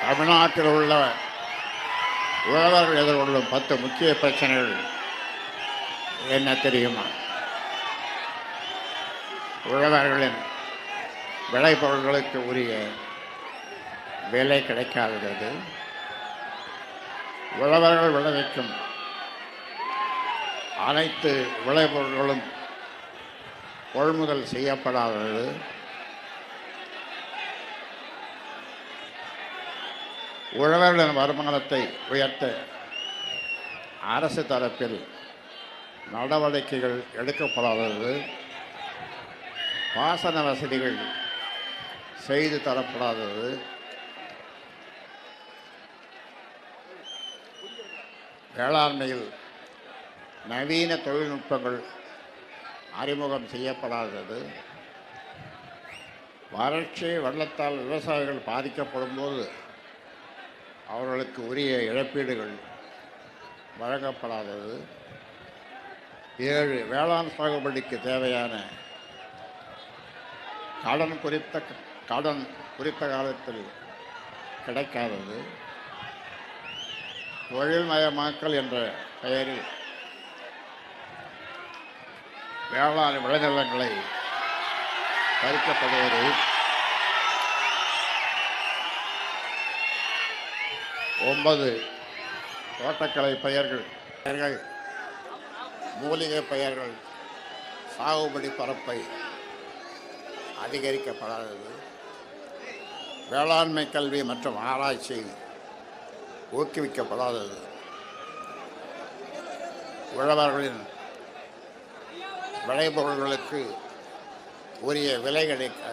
தமிழ்நாட்டில் உள்ள உழவர்கள் எதிர்கொள்ளும் பத்து முக்கிய பிரச்சனைகள் என்ன தெரியுமா? உழவர்களின் விளைபொருள்களுக்கு உரிய விலை கிடைக்காதது. உழவர்கள் விளைவிக்கும் அனைத்து விளைபொருள்களும் கொள்முதல் செய்யப்படாதது. உழவர்களின் வருமானத்தை உயர்த்த அரசு தரப்பில் நடவடிக்கைகள் எடுக்கப்படாதது. பாசன வசதிகள் செய்து தரப்படாதது. வேளாண்மையில் நவீன தொழில்நுட்பங்கள் அறிமுகம் செய்யப்படாதது. வறட்சி வெள்ளத்தால் விவசாயிகள் பாதிக்கப்படும் போது அவர்களுக்கு உரிய இழப்பீடுகள் வழங்கப்படாதது. ஏழு வேளாண் சாகுபடிக்கு தேவையான கடன் குறித்த கடன் குறித்த காலத்தில் கிடைக்காதது. தொழில்மயமாக்கல் என்ற பெயரில் வேளாண் விளைநிலங்களை பறிக்கப்படுவது. ஒன்பது தோட்டக்கலை பெயர்கள் பெயர்கள் மூலிகை பெயர்கள் சாகுபடி பரப்பை அதிகரிக்கப்படாதது. வேளாண்மை கல்வி மற்றும் ஆராய்ச்சி ஊக்குவிக்கப்படாதது. உழவர்களின் விளைபொருள்களுக்கு உரிய விலை கிடைக்க